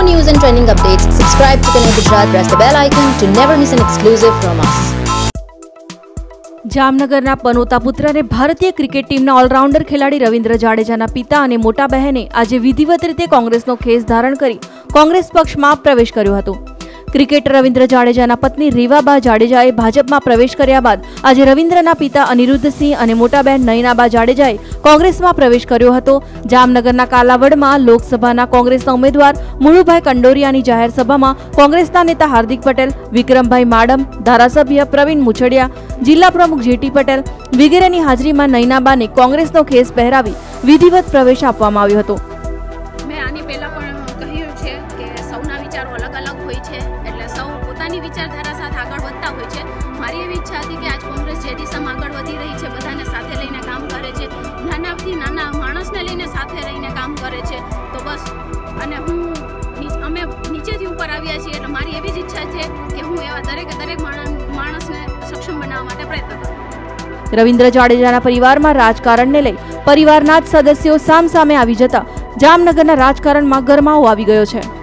more news and trending updates, subscribe to Connect Gujarat, press the bell icon to never miss an exclusive from us. જામનગરના પનોતા પુત્રને ભારતીય cricket ટીમના allrounder ખેલાડી રવિન્દ્ર જાડેજાના પિતા અને મોટા બહેને આજે વિધિવત રીતે કોંગ્રેસનો ખેસ ધારણ કરી કોંગ્રેસ પક્ષમાં પ્રવેશ કર્યો હતો ક્રિકેટર રવિન્દ્ર જાડેજાના પત્ની રીવાબા જાડેજાએ ભાજપમાં પ્રવેશ કર્યા બાદ આજે રવિન્દ્રના પિતા અનિરુદ્ધસિંહ અને મોટા બહેન નયનાબા જાડેજાએ કોંગ્રેસમાં પ્રવેશ કર્યો હતો. જામનગરના કાલાવડમાં લોકસભાના કોંગ્રેસના ઉમેદવાર મુળુભાઈ કંડોરિયાની જાહેર સભામાં કોંગ્રેસના નેતા હાર્દિક પટેલ, વિક્રમભાઈ માડમ, ધારાસભ્ય પ્રવીણ મુછડિયા, જિલ્લા પ્રમુખ જેટી પટેલ વગેરેની હાજરીમાં નયનાબાને કોંગ્રેસનો ખેસ પહેરાવી વિધિવત પ્રવેશ આપવામાં આવ્યો હતો. મેં આની પહેલા પણ કહ્યું છે કે સૌના વિચારો અલગ અલગ હોય છે. એટલે સૌ પોતાની વિચારધારા સાથે આગળ વધતા હોય છે. મારી એવી ઈચ્છા હતી કે આજ કોંગ્રેસ જે દિશામાં આગળ વધી રહી છે, બધાને સાથે લઈને કામ કરે છે. નાનાથી નાના માણસને લઈને સાથે રહીને કામ કરે છે. તો બસ. અને હું અમે નીચેથી ઉપર આવ્યા છીએ, એટલે મારી એવી જ ઈચ્છા છે કે હું એવા દરેકે દરેક માણસ, માણસને સક્ષમ બનાવવા માટે પ્રયત્ન કરું. રવિન્દ્ર જાડેજાના પરિવારમાં રાજકારણને લઈ પરિવારના જ સદસ્યો સામસામે આવી જતા જામનગરના રાજકારણમાં ગરમાવો આવી ગયો છે.